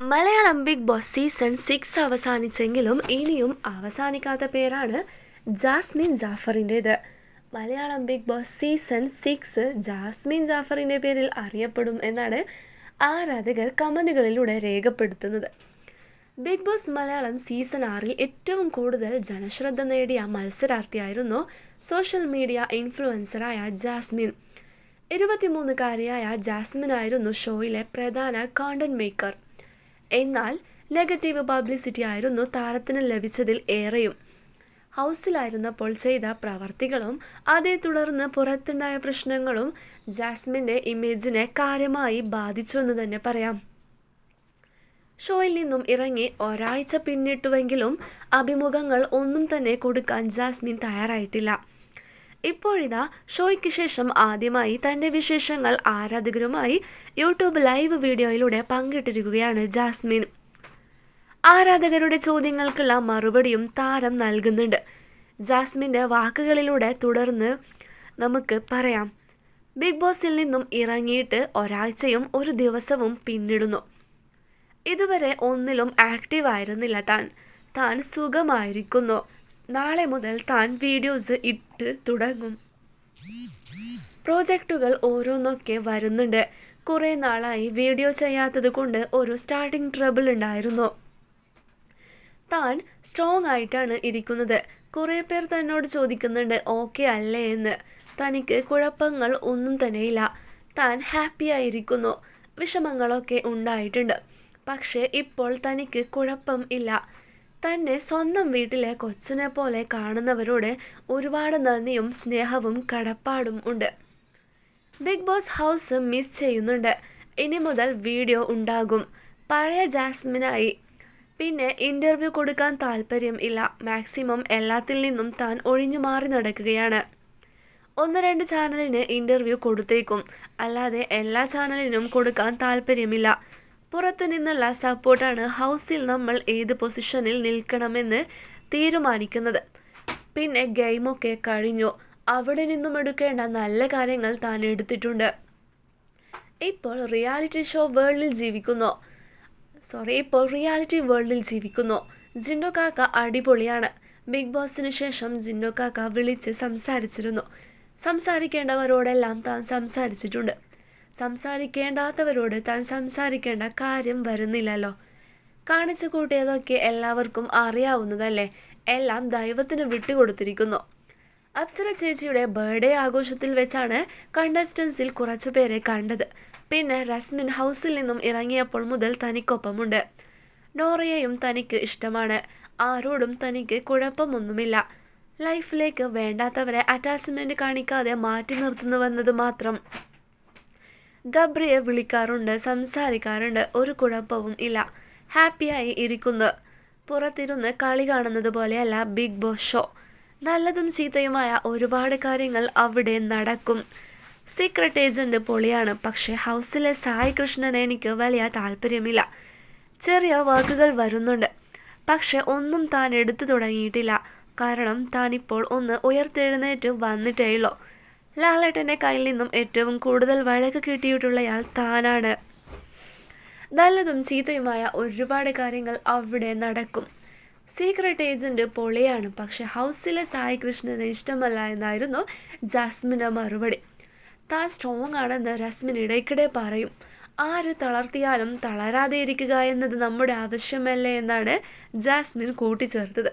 Malayalam Bigg Boss season six അവസാനിച്ചെങ്കിലും ഇനിയും അവസാനിക്കാത്ത പേരാണ് Jasmin ജാഫറിന്റേത്. Malayalam Bigg Boss season six Jasmin ജാഫറിന്റെ പേരിൽ അറിയപ്പെടും എന്നാണ് ആരാധകർ കമന്റുകളിലൂടെ രേഖപ്പെടുത്തുന്നത്. ബിഗ് ബോസ് മലയാളം സീസൺ ആറിൽ ഏറ്റവും കൂടുതൽ ജനശ്രദ്ധ നേടിയ മത്സരാർത്ഥിയായിരുന്നു സോഷ്യൽ മീഡിയ ഇൻഫ്ലുവൻസറായ ജാസ്മിൻ. ഇരുപത്തിമൂന്നുകാരിയായ ജാസ്മിൻ ആയിരുന്നു ഷോയിലെ പ്രധാന കോണ്ടന്റ് മേക്കർ എന്നാൽ നെഗറ്റീവ് പബ്ലിസിറ്റി ആയിരുന്നു താരത്തിന് ലഭിച്ചതിൽ ഏറെയും. ഹൗസിലായിരുന്നപ്പോൾ ചെയ്ത പ്രവർത്തികളും അതേ തുടർന്ന് പുറത്തുണ്ടായ പ്രശ്നങ്ങളും ജാസ്മിന്റെ ഇമേജിനെ കാര്യമായി ബാധിച്ചു എന്ന് തന്നെ പറയാം. ഷോയിൽ നിന്നും ഇറങ്ങി ഒരാഴ്ച പിന്നിട്ടുവെങ്കിലും അഭിമുഖങ്ങൾ ഒന്നും തന്നെ കൊടുക്കാൻ ജാസ്മിൻ തയ്യാറായിട്ടില്ല. ഇപ്പോഴിതാ ഷോയ്ക്ക് ശേഷം ആദ്യമായി തന്റെ വിശേഷങ്ങൾ ആരാധകരുമായി യൂട്യൂബ് ലൈവ് വീഡിയോയിലൂടെ പങ്കിട്ടിരിക്കുകയാണ് ജാസ്മിൻ. ആരാധകരുടെ ചോദ്യങ്ങൾക്കുള്ള മറുപടിയും താരം നൽകുന്നുണ്ട്. ജാസ്മിന്റെ വാക്കുകളിലൂടെ തുടർന്ന് നമുക്ക് പറയാം. ബിഗ് ബോസിൽ നിന്നും ഇറങ്ങിയിട്ട് ഒരാഴ്ചയും ഒരു ദിവസവും പിന്നിടുന്നു. ഇതുവരെ ഒന്നിലും ആക്റ്റീവ് ആയിരുന്നില്ല താൻ. താൻ സുഖമായിരിക്കുന്നു. നാളെ മുതൽ താൻ വീഡിയോസ് ഇട്ട് തുടങ്ങും. പ്രോജക്റ്റുകൾ ഓരോന്നൊക്കെ വരുന്നുണ്ട്. കുറേ നാളായി വീഡിയോ ചെയ്യാത്തത് കൊണ്ട് ഒരു സ്റ്റാർട്ടിംഗ് ട്രബിൾ ഉണ്ടായിരുന്നു. താൻ സ്ട്രോങ് ആയിട്ടാണ് ഇരിക്കുന്നത്. കുറേ പേർ തന്നോട് ചോദിക്കുന്നുണ്ട് ഓക്കെ അല്ലേ എന്ന്. തനിക്ക് കുഴപ്പങ്ങൾ ഒന്നും തന്നെയില്ല താൻ ഹാപ്പി ആയിരിക്കുന്നു. വിഷമങ്ങളൊക്കെ ഉണ്ടായിട്ടുണ്ട്. പക്ഷേ ഇപ്പോൾ തനിക്ക് കുഴപ്പം ഇല്ല. തന്നെ സ്വന്തം വീട്ടിലെ കൊച്ചിനെ പോലെ കാണുന്നവരോട് ഒരുപാട് നന്ദിയും സ്നേഹവും കടപ്പാടും ഉണ്ട്. ബിഗ് ബോസ് ഹൗസ് മിസ് ചെയ്യുന്നുണ്ട്. ഇനി മുതൽ വീഡിയോ ഉണ്ടാകും. പഴയ ജാസ്മിനായി. പിന്നെ ഇന്റർവ്യൂ കൊടുക്കാൻ താല്പര്യം ഇല്ല. മാക്സിമം എല്ലാത്തിൽ നിന്നും താൻ ഒഴിഞ്ഞു മാറി നടക്കുകയാണ്. ഒന്ന് രണ്ട് ചാനലിന് ഇന്റർവ്യൂ കൊടുത്തേക്കും. അല്ലാതെ എല്ലാ ചാനലിനും കൊടുക്കാൻ താല്പര്യമില്ല. പുറത്തു നിന്നുള്ള സപ്പോർട്ടാണ് ഹൗസിൽ നമ്മൾ ഏത് പൊസിഷനിൽ നിൽക്കണമെന്ന് തീരുമാനിക്കുന്നത്. പിന്നെ ഗെയിമൊക്കെ കഴിഞ്ഞു. അവിടെ നിന്നും എടുക്കേണ്ട നല്ല കാര്യങ്ങൾ താൻ എടുത്തിട്ടുണ്ട്. ഇപ്പോൾ റിയാലിറ്റി ഷോ വേൾഡിൽ ജീവിക്കുന്നു. സോറി ഇപ്പോൾ റിയാലിറ്റി വേൾഡിൽ ജീവിക്കുന്നു. ജിൻഡോ കാക്ക അടിപൊളിയാണ്. ബിഗ് ബോസിന് ശേഷം ജിൻഡോ കാക്ക വിളിച്ച് സംസാരിച്ചിരുന്നു. സംസാരിക്കേണ്ടവരോടെല്ലാം താൻ സംസാരിച്ചിട്ടുണ്ട്. സംസാരിക്കേണ്ടാത്തവരോട് താൻ സംസാരിക്കേണ്ട കാര്യം വരുന്നില്ലല്ലോ. കാണിച്ചു കൂട്ടിയതൊക്കെ എല്ലാവർക്കും അറിയാവുന്നതല്ലേ? എല്ലാം ദൈവത്തിന് വിട്ടുകൊടുത്തിരിക്കുന്നു. അപ്സര ചേച്ചിയുടെ ബർത്ത്ഡേ ആഘോഷത്തിൽ വെച്ചാണ് കണ്ടസ്റ്റൻസിൽ കുറച്ചുപേരെ കണ്ടത്. പിന്നെ റസ്മിൻ ഹൗസിൽ നിന്നും ഇറങ്ങിയപ്പോൾ മുതൽ തനിക്കൊപ്പമുണ്ട്. നോറയെയും തനിക്ക് ഇഷ്ടമാണ്. ആരോടും തനിക്ക് കുഴപ്പമൊന്നുമില്ല. ലൈഫിലേക്ക് വേണ്ടാത്തവരെ അറ്റാച്ച്മെന്റ് കാണിക്കാതെ മാറ്റി നിർത്തുന്നുവെന്നത് മാത്രം. ഗബ്രിയെ വിളിക്കാറുണ്ട് സംസാരിക്കാറുണ്ട്. ഒരു കുഴപ്പവും ഇല്ല. ഹാപ്പിയായി ഇരിക്കുന്നു. പുറത്തിരുന്ന് കളി കാണുന്നത് പോലെയല്ല ബിഗ് ബോസ് ഷോ. നല്ലതും ചീത്തയുമായ ഒരുപാട് കാര്യങ്ങൾ അവിടെ നടക്കും. സീക്രട്ട് ഏജന്റ് പൊളിയാണ്. പക്ഷേ ഹൗസിലെ സായി കൃഷ്ണന് എനിക്ക് വലിയ താല്പര്യമില്ല. ചെറിയ വാക്കുകൾ വരുന്നുണ്ട്. പക്ഷേ ഒന്നും താൻ എടുത്തു തുടങ്ങിയിട്ടില്ല. കാരണം താനിപ്പോൾ ഒന്ന് ഉയർത്തെഴുന്നേറ്റ് വന്നിട്ടേയുള്ളൂ. ലാലേട്ടന്റെ കയ്യിൽ നിന്നും ഏറ്റവും കൂടുതൽ വഴക്ക് കിട്ടിയിട്ടുള്ളയാൾ താനാണ്. നല്ലതും ചീത്തയുമായ ഒരുപാട് കാര്യങ്ങൾ അവിടെ നടക്കും. സീക്രട്ട് ഏജന്റ് പൊളിയാണ് പക്ഷെ ഹൗസിലെ സായി കൃഷ്ണന് ഇഷ്ടമല്ല എന്നായിരുന്നു ജാസ്മിന്റെ മറുപടി. താൻ സ്ട്രോങ് ആണെന്ന് രസ്മിൻ ഇടയ്ക്കിടെ പറയും. ആര് തളർത്തിയാലും തളരാതെ ഇരിക്കുക എന്നത് നമ്മുടെ ആവശ്യമല്ലേ എന്നാണ് ജാസ്മിൻ കൂട്ടിച്ചേർത്തത്.